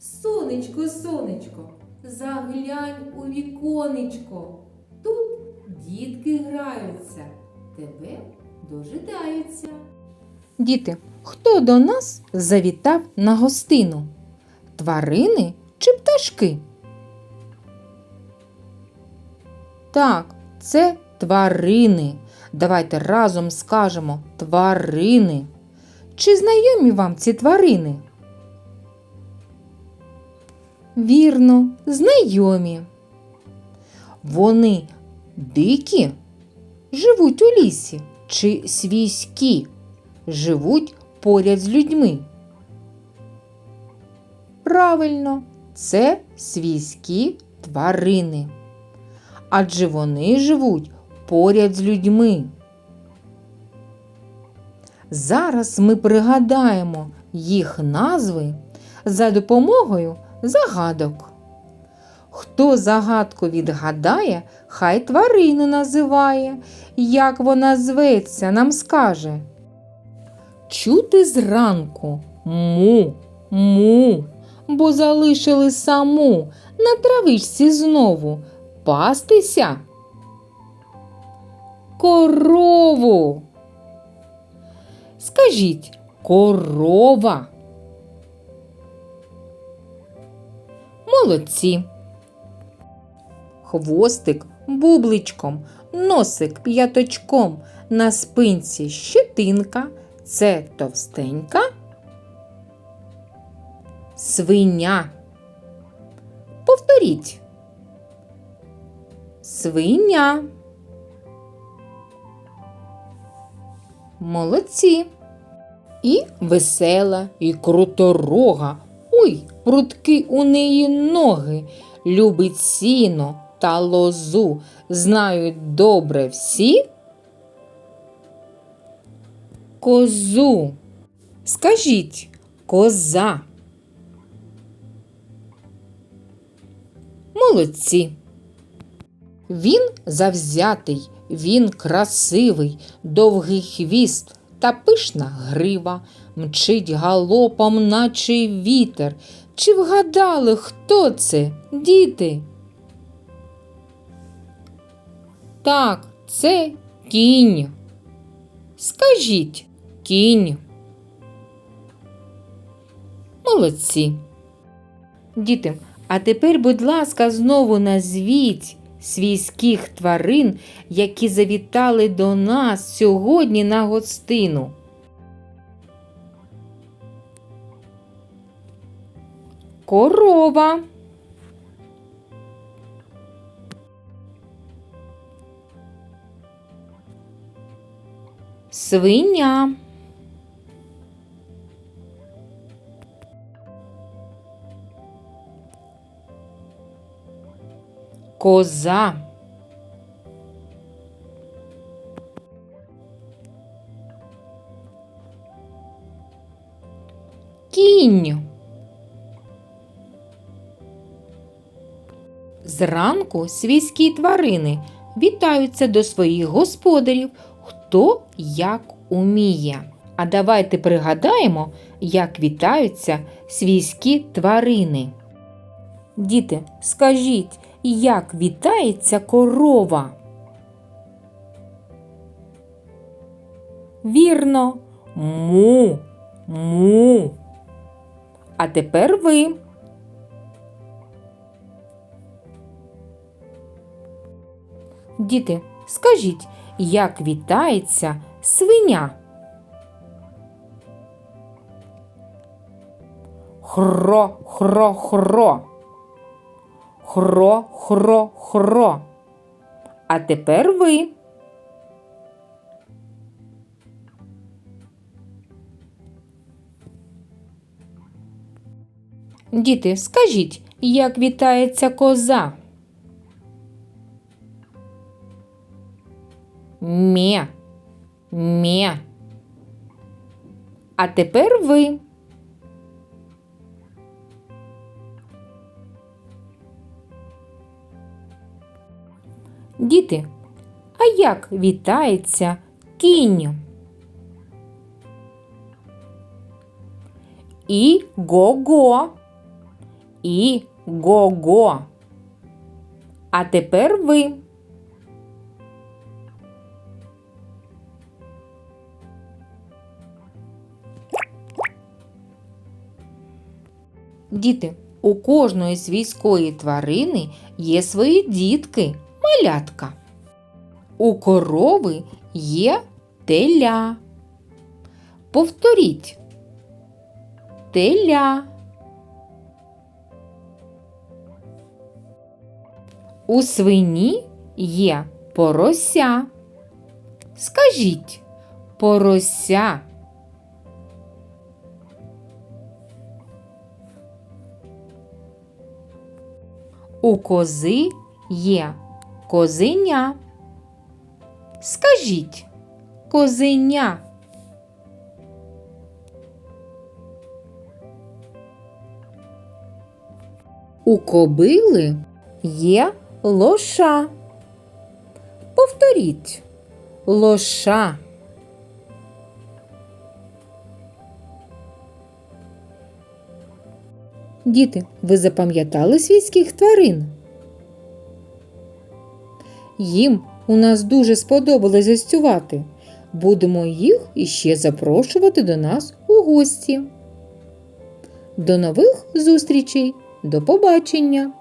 Сонечко, сонечко, заглянь у віконечко. Тут дітки граються, тебе дожидаються. Діти, хто до нас завітав на гостину? Тварини чи пташки? Так, це тварини. Давайте разом скажемо тварини. Чи знайомі вам ці тварини? Вірно, знайомі. Вони дикі, живуть у лісі чи свійські, живуть поряд з людьми. Правильно, це свійські тварини. Адже вони живуть поряд з людьми. Зараз ми пригадаємо їх назви за допомогою загадок. Хто загадку відгадає, хай тварину називає. Як вона зветься, нам скаже. Чути зранку му, му, бо залишили саму на травичці знову пастися. Корову. Скажіть корова. Молодці. Хвостик бубличком, носик п'яточком, на спинці щетинка, це товстенька. Свиня. Повторіть. Свиня. Молодці. І весела, і круторога. Ой, прудки у неї ноги, любить сіно та лозу. Знають добре всі. Козу. Скажіть, коза. Молодці. Він завзятий, він красивий, довгий хвіст та пишна грива, мчить галопом, наче вітер. Чи вгадали, хто це, діти? Так, це кінь. Скажіть кінь. Молодці. Діти, а тепер, будь ласка, знову назвіть свійських тварин, які завітали до нас сьогодні на гостину. Корова. Свиня. Коза. Кінь. Зранку свійські тварини вітаються до своїх господарів, хто як уміє. А давайте пригадаємо, як вітаються свійські тварини. Діти, скажіть, як вітається корова? Вірно, му, му. А тепер ви. Діти, скажіть, як вітається свиня? Хро, хро, хро. Хро, хро, хро. А тепер ви. Діти, скажіть, як вітається коза? Мє. Мє. А тепер ви. Діти, а як вітається кінь? І го-го. і го-го. А тепер ви. Діти, у кожної свійської тварини є свої дітки, малятка. У корови є теля. Повторіть. Теля. У свині є порося. Скажіть порося. У кози є козеня. Скажіть козеня. У кобили є лоша. Повторіть лоша. Діти, ви запам'ятали свійських тварин? Їм у нас дуже сподобалось гостювати. Будемо їх іще запрошувати до нас у гості. До нових зустрічей! До побачення!